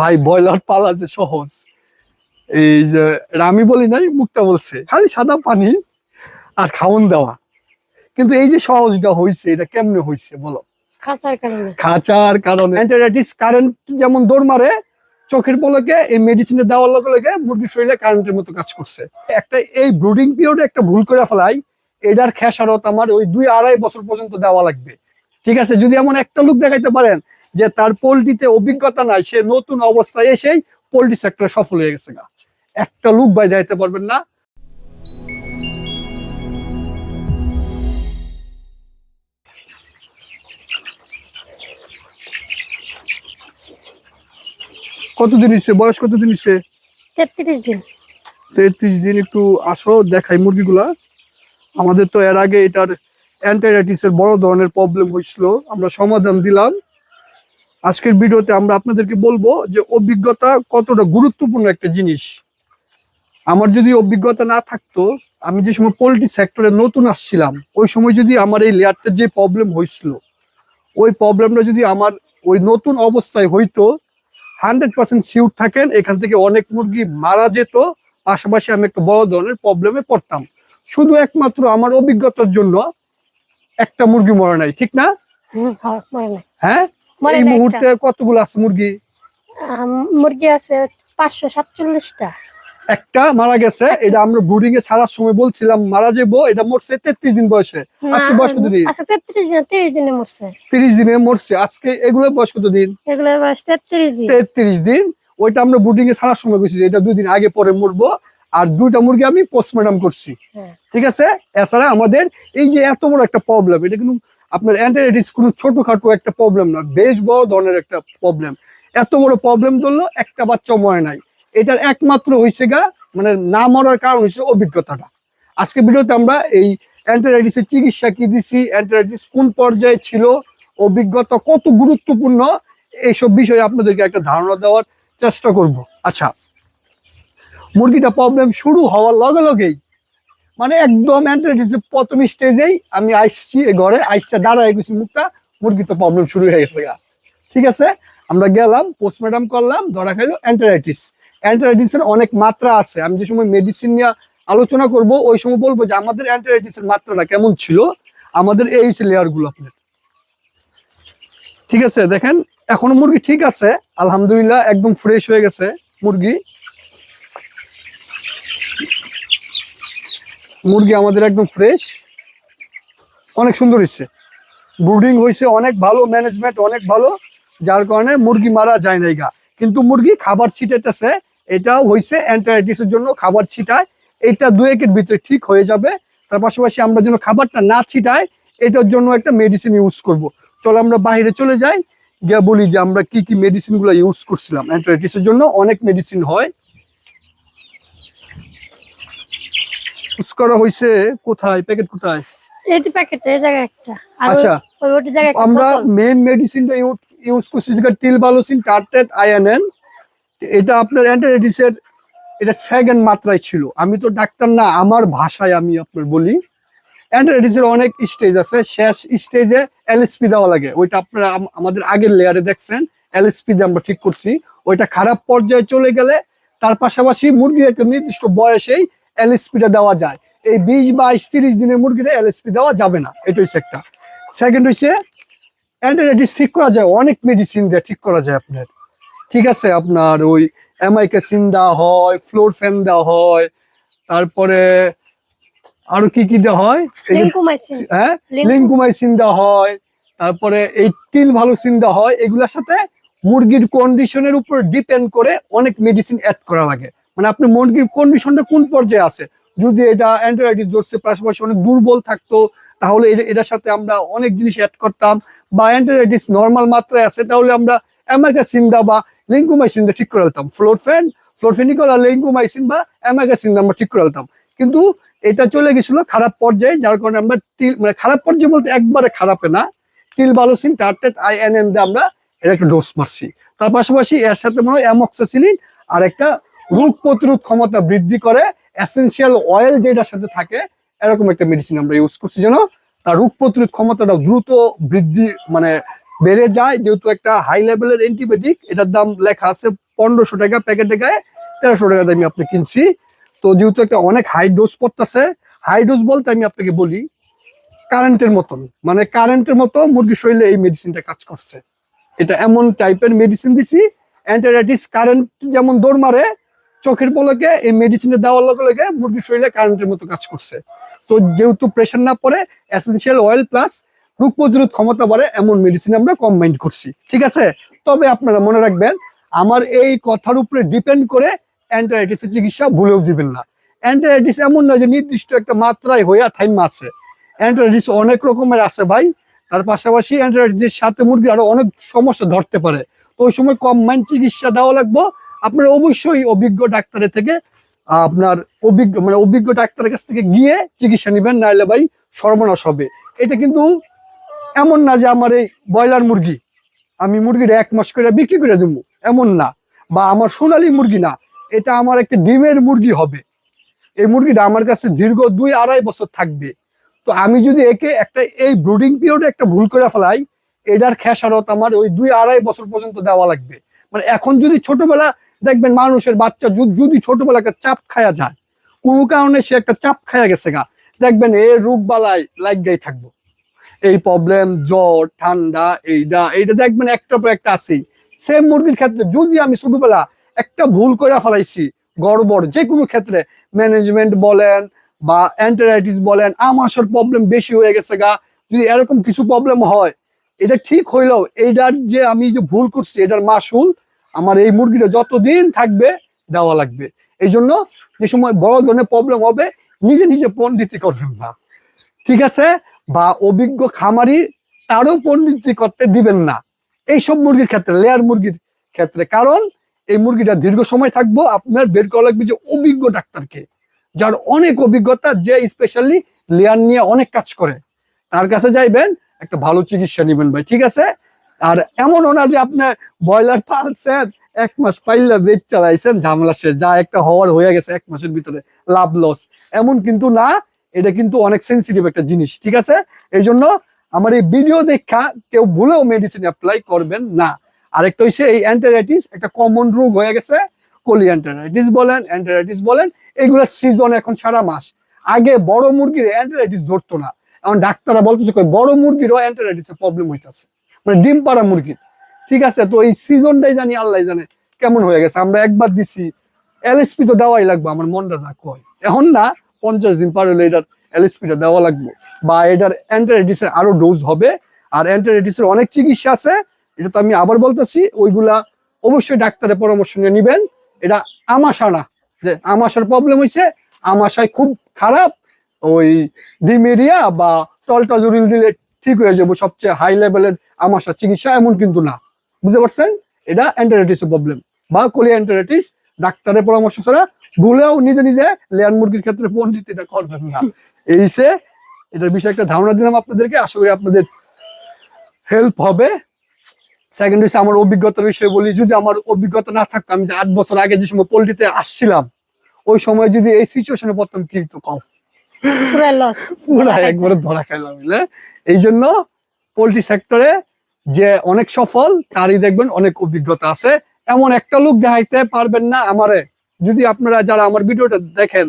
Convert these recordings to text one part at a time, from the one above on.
ভাই ব্রয়লার পালা যে সহজ। এই যে আমি বলি নাই মুক্তা বলছে খালি সাদা পানি আর খাওন দেওয়া। কিন্তু এই যে সহজটা হয়েছে এটা কেমনে হয়েছে বলো? খাঁচার কারণে। কারেন্ট যেমন দৌড় মারে চোখের পলকে এই মেডিসিনে দেওয়ার লগে লগে মুরগির শরীরে কারেন্টের মতো কাজ করছে। একটা এই ব্রুডিং পিরিয়ডে একটা ভুল করে ফেলাই এটার খেসারত আমার ওই দুই আড়াই বছর পর্যন্ত দেওয়া লাগবে। ঠিক আছে যদি এমন একটা লোক দেখাইতে পারেন যে তার পোলট্রিতে অভিজ্ঞতা নাই সে নতুন অবস্থায় এসেই পোলট্রি সেক্টরে সফল হয়ে গেছে গা। একটা লুক বাই দেখাইতে পারবেন না। কতদিন ইসছে বয়স কতদিন ইসছে তেত্রিশ দিন। তেত্রিশ দিন একটু আসো দেখাই মুরগিগুলা। আমাদের তো এর আগে এটার অ্যান্টাইরাইটিসের বড় ধরনের প্রবলেম হয়েছিল আমরা সমাধান দিলাম। আজকের ভিডিওতে আমরা আপনাদেরকে বলব যে অভিজ্ঞতা কতটা গুরুত্বপূর্ণ একটা জিনিস। আমার যদি অভিজ্ঞতা না থাকতো আমি যে সময় পোলট্রি সেক্টরে নতুন আসছিলাম ওই সময় যদি আমার এই লেয়ারটার যে প্রবলেম হয়েছিল ওই প্রবলেমটা যদি আমার ওই নতুন অবস্থায় হইতো হান্ড্রেড পার্সেন্ট শিওর থাকেন এখান থেকে অনেক মুরগি মারা যেত পাশাপাশি আমি একটা বড় ধরনের প্রবলেমে পড়তাম। শুধু একমাত্র আমার অভিজ্ঞতার জন্য একটা মুরগি মরা নাই ঠিক না? হ্যাঁ, এই মুহূর্তে কতগুলো আছে মুরগি? মুরগি আছে পাঁচশো সাতচল্লিশটা। একটা মারা গেছে এটা আমরা ব্রুডিং এ ছাড়ার সময় বলছিলাম মারা যাব এটা মরছে তেত্রিশ দিন বয়সে। আজকে বয়স কত দিন? আচ্ছা তেত্রিশ দিন মরছে। তিরিশ দিনে মরছে আজকে এগুলো বয়স কত দিন? এগুলো বয়স তেত্রিশ দিন। তেত্রিশ দিন ওইটা আমরা ব্রুডিং এ ছাড়ার সময় গেছি এটা দুই দিন আগে পরে মরবো আর দুইটা মুরগি আমি পোস্টমর্টম করছি। হ্যাঁ। ঠিক আছে? এছাড়া আমাদের এই যে এত বড় একটা প্রবলেম এটা কিন্তু আপনার অ্যান্টারাইটিস কোনো ছোটখাটো একটা প্রবলেম না, বেশ বড় ধরনের একটা প্রবলেম এত বড় প্রবলেম ধরলো, একটা বাচ্চা মরে নাই। এটার একমাত্র হয়েছে গা মানে না মরার কারণ হয়েছে অভিজ্ঞতাটা। আজকে ভিডিওতে আমরা এই অ্যান্টারাইটিসের চিকিৎসা কি দিছি অ্যান্টারাইটিস কোন পর্যায়ে ছিল, অভিজ্ঞতা কত গুরুত্বপূর্ণ, এইসব বিষয়ে আপনাদেরকে একটা ধারণা দেওয়ার চেষ্টা করব। আচ্ছা মুরগিটা প্রবলেম শুরু হওয়ার লগে লগেই মানে একদম অ্যান্টারাইটিসের প্রথম স্টেজেই আমি আসছি ঘরে, আইসা দাঁড়ায় গেছি মুখটা মুরগি তো প্রবলেম শুরু হয়ে গেছে গা। ঠিক আছে? আমরা গেলাম পোস্টমর্টম করলাম, ধরা খাইলো অ্যান্টারাইটিস অ্যান্টারাইটিসের অনেক মাত্রা আছে। আমি যে সময় মেডিসিন নিয়ে আলোচনা করব, ওই সময় বলব যে আমাদের অ্যান্টারাইটিসের মাত্রাটা কেমন ছিল? আমাদের এই লেয়ারগুলো আপনার ঠিক আছে? দেখেন, এখনও মুরগি ঠিক আছে। আলহামদুলিল্লাহ, একদম ফ্রেশ হয়ে গেছে মুরগি। মুরগি আমাদের একদম ফ্রেশ অনেক সুন্দর হয়েছে। ব্রুডিং হয়েছে, অনেক ভালো ম্যানেজমেন্ট অনেক ভালো। যার কারণে মুরগি মারা যায় না গা। কিন্তু মুরগি খাবার ছিটাইতেছে, এটাও হয়েছে অ্যান্টারাইটিসের জন্য খাবার ছিটায়। এটা দু একের ভিতরে ঠিক হয়ে যাবে। তার পাশাপাশি আমরা যেন খাবারটা না ছিটাই, এটার জন্য একটা মেডিসিন ইউজ করব। চলো আমরা বাইরে চলে যাই। গিয়ে বলি যে আমরা কি কি মেডিসিনগুলো ইউজ করছিলাম। অ্যান্টারাইটিসের জন্য অনেক মেডিসিন হয়। ইউজ করা হয়েছে কোথায়? প্যাকেট কোথায়? এই যে প্যাকেট এই জায়গায় একটা। আর ওই- আচ্ছা ওই জায়গায় একটা আমরা। মেন মেডিসিনটা ইউজ করছি যেটা টিলবালোসিন টার্টেট আইএনএন এটা আপনার অ্যান্টারাইটিসের এটা সেকেন্ড মাত্রায় ছিল। আমি তো ডাক্তার না আমার ভাষায় আমি আপনার বলি। অ্যান্টারাইটিসের অনেক স্টেজ আছে। শেষ স্টেজে এলএসপি দেওয়া লাগে। ওইটা আপনারা আমাদের আগের লেয়ারে দেখছেন। এলএসপি দিয়ে আমরা ঠিক করছি। ওইটা খারাপ পর্যায়ে চলে গেলে তার পাশাপাশি মুরগি একটা নির্দিষ্ট বয়সেই এলএসপিটা দেওয়া যায়। এই বিশ বাইশ তিরিশ দিনের মুরগিতে এলএসপি দেওয়া যাবে না। এটা হচ্ছে একটা। সেকেন্ড হচ্ছে অ্যান্টারাইটিস ঠিক করা যায়। অনেক মেডিসিন দিয়ে ঠিক করা যায় আপনার। ঠিক আছে আপনার ওই অ্যামাইকাসিন দেওয়া হয় ফ্লোর ফ্যান দেওয়া হয় তারপরে আরও কি কি দেওয়া হয়? হ্যাঁ? লিঙ্কু- লিঙ্কুমাইসিন দেওয়া হয় তারপরে এই তিল ভালো দেওয়া হয় এগুলোর সাথে মুরগির কন্ডিশনের উপর ডিপেন্ড করে অনেক মেডিসিন অ্যাড করা লাগে। মানে আপনি মুরগির কন্ডিশনটা কোন পর্যায়ে আছে? যদি এটা অ্যান্টিবায়োটিক ধরছে পাশাপাশি অনেক দুর্বল থাকতো, তাহলে এটা- এটার সাথে আমরা অনেক জিনিস অ্যাড করতাম। বা অ্যান্টিবায়োটিস নর্মাল মাত্রায় আছে, তাহলে আমরা অ্যামাকাসিনদা বা লিঙ্কুমাইসিনদা ঠিক করে ফেলতাম ফ্লোরফেন ফ্লোরফেনিকল আর লিঙ্কুমাইসিন বা অ্যামাকাসিনদা আমরা ঠিক করে কিন্তু এটা চলে গেছিল খারাপ পর্যায়ে, যার কারণে আমরা টিল মানে খারাপ পর্যায়ে বলতে একবারে খারাপে না। টিল বালোসিন টার্টেট আই এন এন দিয়ে আমরা এর একটা ডোজ মারছি। তার পাশাপাশি এর সাথে মনে হয় অ্যামক্সাসিলিন আর একটা রোগ প্রতিরোধ ক্ষমতা বৃদ্ধি করে এসেনশিয়াল অয়েল যেটার সাথে থাকে, এরকম একটা মেডিসিন আমরা ইউজ করছি যেন তার রোগ প্রতিরোধ ক্ষমতাটা দ্রুত বৃদ্ধি মানে বেড়ে যায়। যেহেতু একটা হাই লেভেলের অ্যান্টিবায়োটিক এটার দাম লেখা আছে পনেরোশো টাকা প্যাকেটে গায়ে, তেরোশো টাকা আমি আপনি কিনছি। তো যেহেতু একটা অনেক হাই ডোজ পড়তেছে হাই ডোজ বলতে আমি আপনাকে বলি কারেন্টের মতন। মানে কারেন্টের মতো মুরগির শরীরে এই মেডিসিনটা কাজ করছে। এটা এমন টাইপের মেডিসিন দিছি অ্যান্টারাইটিস কারেন্ট যেমন দৌড় মারে চোখের পলকে, এই মেডিসিনটা দেওয়ার লগে লগে মুরগির শরীরে কারেন্টের মতো কাজ করছে। তো যেহেতু প্রেশার না পড়ে এসেন্সিয়াল অয়েল প্লাস রোগ প্রতিরোধ ক্ষমতা বাড়ে, এমন মেডিসিন আমরা কম্বাইন করছি। ঠিক আছে? তবে আপনারা মনে রাখবেন, আমার এই কথার উপরে ডিপেন্ড করে অ্যান্টারাইটিসের চিকিৎসা ভুলেও দিবেন না। অ্যান্টারাইটিস এমন নয় যে নির্দিষ্ট একটা মাত্রায় হইয়া থাইমা আছে। অ্যান্টারাইটিস অনেক রকমের আছে ভাই। তার পাশাপাশি অ্যান্টারাইটিসের সাথে মুরগি আরও অনেক সমস্যা ধরতে পারে। তো ওই সময় কম্বাইন চিকিৎসা দেওয়া লাগবে। আপনার অবশ্যই অভিজ্ঞ ডাক্তারের থেকে আপনার অভিজ্ঞ মানে অভিজ্ঞ ডাক্তারের কাছ থেকে গিয়ে চিকিৎসা নেবেন, নাহলে ভাই সর্বনাশ হবে। এটা কিন্তু এমন না যে আমার এই ব্রয়লার মুরগি, আমি মুরগিটা এক মাস করে বিক্রি করে দেবো, এমন না। বা আমার সোনালি মুরগি না, এটা আমার একটা ডিমের মুরগি হবে। এই মুরগিটা আমার কাছে দীর্ঘ দুই আড়াই বছর থাকবে। তো আমি যদি একে একটা, এই ব্রুডিং পিরিয়ডে একটা ভুল করে ফেলাই, এটার খেসারত আমার ওই দুই আড়াই বছর পর্যন্ত দেওয়া লাগবে। মানে এখন যদি ছোটবেলা দেখবেন মানুষের বাচ্চা যদি ছোটবেলা একটা চাপ খায়া যায়, কোনো কারণে সে একটা চাপ খায়া গেছে গা, দেখবেন এ রোগ বালাই লাগাই থাকব। এই প্রবলেম জ্বর, ঠান্ডা এইটা এইটা দেখবেন একটা পর একটা আছেই। সেম মুরগির ক্ষেত্রে যদি আমি ছোটবেলা একটা ভুল করে ফেলাইছি, গড়বড় যে কোনো ক্ষেত্রে ম্যানেজমেন্ট বলেন বা অ্যান্টারাইটিস বলেন আমাশার প্রবলেম বেশি হয়ে গেছে গা, যদি এরকম কিছু প্রবলেম হয়, এটা ঠিক হইলেও এইটার যে আমি যে ভুল করছি, এটার মাসুল আমার এই মুরগিটা যতদিন থাকবে দেওয়া লাগবে। এই জন্য যে সময় বড় ধরনের প্রবলেম হবে, নিজে নিজে পণ্ডিতি করবেন না। ঠিক আছে? বা অভিজ্ঞ খামারি তারও পণ্ডিতি করতে দিবেন না। এইসব মুরগির ক্ষেত্রে লেয়ার মুরগির ক্ষেত্রে। কারণ এই মুরগিটা দীর্ঘ সময় থাকব, আপনার বের করা লাগবে যে অভিজ্ঞ ডাক্তারকে, যার অনেক অভিজ্ঞতা যে স্পেশালি লেয়ার নিয়ে অনেক কাজ করে। তার কাছে যাইবেন, একটা ভালো চিকিৎসা নেবেন ভাই, ঠিক আছে? আর এমনও না যে আপনার ব্রয়লার পালছেন, এক মাস পাইলা বেচ চালাইছেন, ঝামেলা শেষ। যা একটা হওয়ার হয়ে গেছে এক মাসের ভিতরে, লাভ লস এমন কিন্তু না, এটা কিন্তু অনেক সেন্সিটিভ একটা জিনিস, ঠিক আছে? এই জন্য আমার এই ভিডিও দেখা, কেউ ভুলেও মেডিসিন অ্যাপ্লাই করবেন না। আরেকটা হচ্ছে এই অ্যান্টারাইটিস একটা কমন রোগ হয়ে গেছে, কলি অ্যান্টারাইটিস বলেন অ্যান্টারাইটিস বলেন, এগুলো সিজন এখন সারা মাস। আগে বড় মুরগির অ্যান্টারাইটিস ধরতো না। এখন ডাক্তাররা বলতেছে বড় মুরগিরও অ্যান্টারাইটিসের প্রবলেম হইতাছে। মানে ডিম পাড়া মুরগির ঠিক আছে, তো এই সিজনটাই জানি আল্লাহ জানে কেমন হয়ে গেছে। আমরা একবার দিছি এলএসপি তো দেওয়াই লাগবে, আমার মনটা যা কয়। এখন না, পঞ্চাশ দিন পার হলে এটার এলএসপিটা দেওয়া লাগবে। বা এটার অ্যান্টারাইটিসের আরও ডোজ হবে, আর অ্যান্টারাইটিসের অনেক চিকিৎসা আছে। এটা তো আমি আবার বলতেছি, ওইগুলা অবশ্যই ডাক্তারের পরামর্শ নিয়ে নিবেন। এটা আমাশা না, যে আমাশার প্রবলেম হয়েছে আমাশায় খুব খারাপ, ওই ডিমেরিয়া বা টলটা জরিল দিলে ঠিক হয়ে যাব সবচেয়ে হাই লেভেলের আমাশা চিকিৎসা এমন কিন্তু না। বুঝতে পারছেন? এটা অ্যান্টারাইটিসের প্রবলেম বা কোলি অ্যান্টারাইটিস ডাক্তারের পরামর্শ ছাড়া ভুলেও নিজে নিজে লেয়ার মুরগির ক্ষেত্রে পণ্ডিত এটা করবেন না। এই সে এটার বিষয়ে একটা ধারণা দিলাম আপনাদেরকে। আশা করি আপনাদের হেল্প হবে। সেকেন্ড হচ্ছে আমার অভিজ্ঞতার বিষয়ে বলি, যদি আমার অভিজ্ঞতা না থাকতো, আমি যে আট বছর আগে যে সময় পোল্ট্রিতে আসছিলাম, ওই সময় যদি এই সিচুয়েশনে পড়তাম কি তো কম? পুরা লস পুরা একবারে ধরা খাইলাম বুঝলে? এই জন্য পোল্ট্রি সেক্টরে যে অনেক সফল তারই দেখবেন অনেক অভিজ্ঞতা আছে। এমন একটা লোক দেখাইতে পারবেন না আমারে। যদি আপনারা যারা আমার ভিডিওটা দেখেন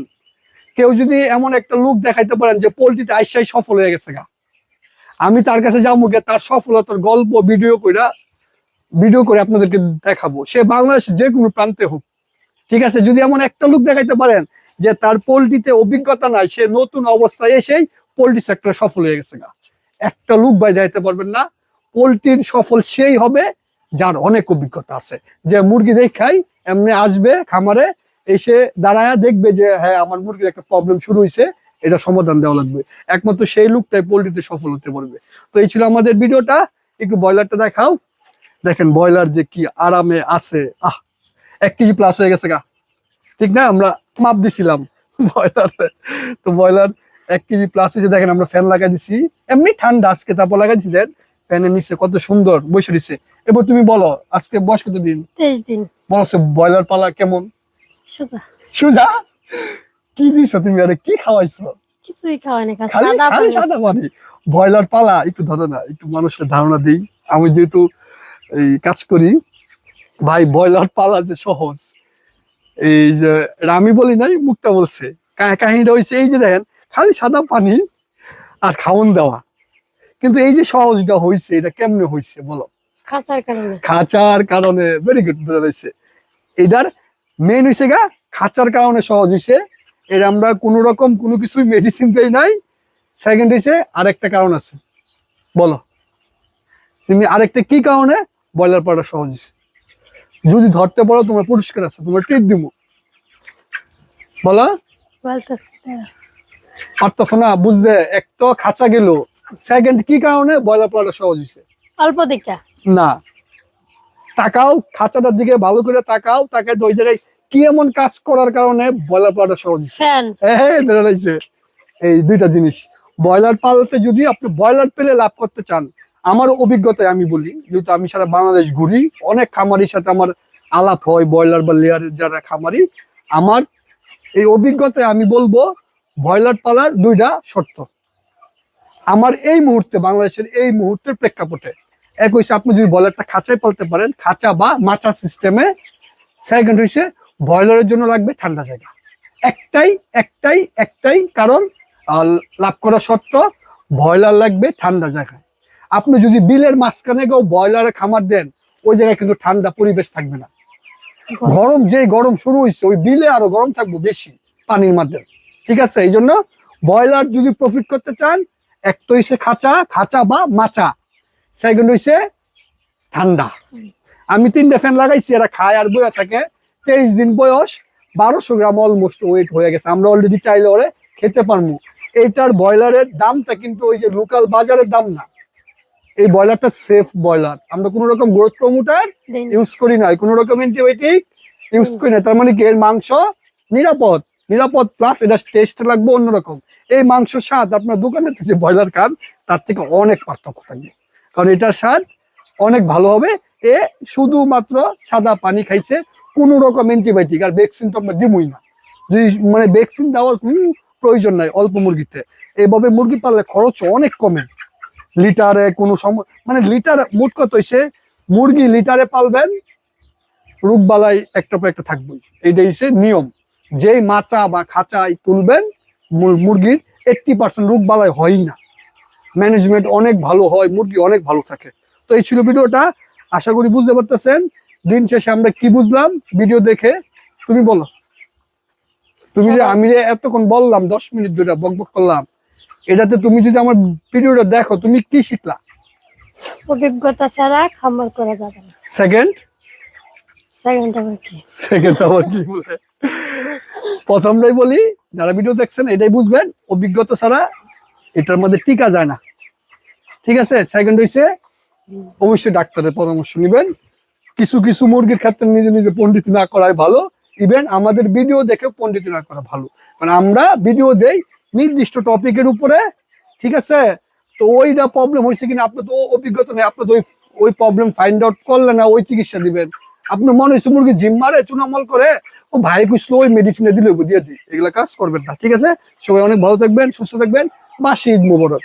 কেউ যদি এমন একটা লোক দেখাইতে পারেন যে পোল্ট্রিতে আইসাই সফল হয়ে গেছে গা। আমি তার কাছে যাব গিয়ে তার সফলতার গল্প ভিডিও কইরা ভিডিও করে আপনাদেরকে দেখাবো। সে বাংলাদেশ যে কোনো প্রান্তে হোক। ঠিক আছে? যদি এমন একটা লোক দেখাইতে পারেন যে তার পোলট্রিতে অভিজ্ঞতা নাই, সে নতুন অবস্থায় এসেই পোল্ট্রি সেক্টরে সফল হয়ে গেছে গা। একটা লোক বাই যাইতে পারবেন না, পোলট্রির সফল সেই হবে যার অনেক অভিজ্ঞতা আছে। যে মুরগি দেখাই, এমনি আসবে খামারে, এসে দাঁড়ায় দেখবে যে হ্যাঁ আমার মুরগির একটা প্রবলেম শুরু হয়েছে এটা সমাধান দেওয়া লাগবে। একমাত্র সেই লোকটাই পোলট্রিতে সফল হতে পারবে। তো এই ছিল আমাদের ভিডিওটা, একটু ব্রয়লারটা দেখাও। দেখেন ব্রয়লার যে কি আরামে আছে, আহ, এক কেজি প্লাস হয়ে গেছে গা। ঠিক না? আমরা মাপ দিছিলাম ব্রয়লার তো ব্রয়লার এক কেজি প্লাস হয়েছে দেখেন আমরা ফ্যান লাগাই দিছি। এমনি ঠান্ডা আজকে তারপর লাগাইছি দেন ফ্যানের নিচে কত সুন্দর বসে দিছে এবার তুমি বলো আজকে বয়স কত দিন তেইশ দিন। বলো সে ব্রয়লার পালা কেমন? সুজা। কি দিছো তুমি? আরে কি খাওয়াইছো? কিছুই খাওয়াই না খালি খালি সাদা খালি পানি। সাদা পানি। ব্রয়লার পালা একটু ধরো না একটু মানুষের ধারণা দিই। আমি যেহেতু এই কাজ করি ভাই ব্রয়লার পালা যে সহজ। এই যে আমি বলি নাই মুক্তা বলছে। কাহিনীটা হয়েছে এই যে দেখেন খালি সাদা পানি আর খাওন দেওয়া। কিন্তু এই যে সহজটা হয়েছে এটা কেমনে হয়েছে বলো? খাঁচার কারণে। খাঁচার কারণে ভেরি গুড বোঝা যাচ্ছে এটার মেন হয়েছে গা খাঁচার কারণে সহজ হয়েছে এর আমরা কোনো রকম কোনো কিছুই মেডিসিন দেই নাই। সেকেন্ড হয়েছে আরেকটা কারণ আছে। বলো। তুমি আরেকটা কি কারণে ব্রয়লার পাড়া সহজ হয়েছে যদি ধরতে পারো তোমার পুরস্কার আছে তোমার ট্রিট দিব বলো। বলতেছি। না। পারতেছো বুঝতে এক তো খাঁচা গেল। সেকেন্ড কি কারণে? ব্রয়লার পাড়া সহজ হয়েছে। অল্প দেখা। না। তাকাও খাঁচাটার দিকে ভালো করে তাকাও তাকে ওই জায়গায় কি এমন কাজ করার কারণে ব্রয়লার পালাটা সহজ হয়েছে? হ্যাঁ এই দুইটা জিনিস। ব্রয়লার পালতে যদি আপনি ব্রয়লার পেলে লাভ করতে চান আমার অভিজ্ঞতায় আমি বলি, যেহেতু আমি সারা বাংলাদেশ ঘুরি, অনেক খামারির সাথে আমার আলাপ হয়, ব্রয়লার বা লেয়ারের যারা খামারি, আমার এই অভিজ্ঞতায় আমি বলব, ব্রয়লার পালার দুইটা শর্ত। আমার এই মুহূর্তে, বাংলাদেশের এই মুহূর্তের প্রেক্ষাপটে এক হইছে আপনি যদি ব্রয়লারটা খাঁচায় পালতে পারেন, খাঁচা বা মাচা সিস্টেমে সেকেন্ড হইছে ব্রয়লারের জন্য লাগবে ঠান্ডা জায়গা। একটাই একটাই একটাই কারণ লাভ করা সত্য ব্রয়লার লাগবে ঠান্ডা জায়গায়। আপনি যদি বিলের মাঝখানে গেও ব্রয়লারের খামার দেন, ওই জায়গায় কিন্তু ঠান্ডা পরিবেশ থাকবে না। গরম যে গরম শুরু হয়েছে ওই বিলে আরও গরম থাকব বেশি পানির মাধ্যমে ঠিক আছে? এই জন্য ব্রয়লার যদি প্রফিট করতে চান এক তো হইছে খাঁচা খাঁচা বা মাচা। সেকেন্ড হইছে ঠান্ডা। আমি তিনটে ফ্যান লাগাইছি, এরা খায় আর বইয়া থাকে। তেইশ দিন বয়স, বারোশো গ্রাম অলমোস্ট ওয়েট হয়ে গেছে। আমরা অলরেডি চাইলে ওরে খেতে পারব এইটার ব্রয়লারের দামটা কিন্তু ওই যে লোকাল বাজারের দাম না। এই ব্রয়লারটা সেফ ব্রয়লার আমরা কোনো রকম গ্রোথ প্রমোটার ইউজ করি না। কোনো রকম অ্যান্টিবায়োটিক ইউজ করি না। তার মানে কি? এর মাংস নিরাপদ। নিরাপদ প্লাস এটা টেস্ট লাগবে অন্যরকম এই মাংস স্বাদ আপনার দোকানে যে ব্রয়লার খান তার থেকে অনেক পার্থক্য থাকবে। কারণ এটার স্বাদ অনেক ভালো হবে। এ শুধুমাত্র সাদা পানি খাইছে কোনো রকম অ্যান্টিবায়োটিক আর ভ্যাকসিন তো আমরা দিবই না। যদি মানে ভ্যাকসিন দেওয়ার কোনো প্রয়োজন নাই অল্প মুরগিতে। এইভাবে মুরগি পাললে খরচ অনেক কমে। লিটারে কোনো সম মানে লিটার মোট কত হইছে? মুরগি লিটারে পালবেন রোগবালাই একটা পর একটা থাকবেই। এইটাই হচ্ছে নিয়ম। যেই মাচা বা খাঁচায় তুলবেন মুরগির এইটটি পার্সেন্ট রোগবালাই হয়ই না। ম্যানেজমেন্ট অনেক ভালো হয় মুরগি অনেক ভালো থাকে। তো এই ছিল ভিডিওটা। আশা করি বুঝতে পারতেছেন। দিন শেষে আমরা কি বুঝলাম? ভিডিও দেখে তুমি বলো। তুমি যে আমি যে এতক্ষণ বললাম দশ মিনিট ধরে বক বক করলাম এটাতে তুমি যদি আমার ভিডিওটা দেখো তুমি কি শিখলা? অভিজ্ঞতা ছাড়া খামার করা যাবে না। সেকেন্ড সেকেন্ড আবার কি? সেকেন্ড আবার কি বলে? প্রথমটাই বলি যারা ভিডিও দেখছেন এটাই বুঝবেন অভিজ্ঞতা ছাড়া এটার মধ্যে টিকা যায় না। ঠিক আছে? সেকেন্ড হইছে অবশ্যই ডাক্তারের পরামর্শ নেবেন। কিছু কিছু মুরগির ক্ষেত্রে নিজে নিজে পণ্ডিত না করাই ভালো। ইভেন আমাদের ভিডিও দেখে পণ্ডিত না করা ভালো। মানে আমরা ভিডিও দেই নির্দিষ্ট টপিকের উপরে, ঠিক আছে? তো ওইটা প্রবলেম হয়েছে কিনা? আপনার তো অভিজ্ঞতা নেই, আপনার তো ওই ওই প্রবলেম ফাইন্ড আউট করলে না, ওই চিকিৎসা দিবেন। আপনার মনে হয়েছে মুরগি জিম মারে, চুনামল করে, ও ভাই কুসলো ওই মেডিসিনে দিলে দিয়ে দিই এগুলা কাজ করবেন না, ঠিক আছে? সবাই অনেক ভালো থাকবেন, সুস্থ থাকবেন। বা ঈদ মুবারক।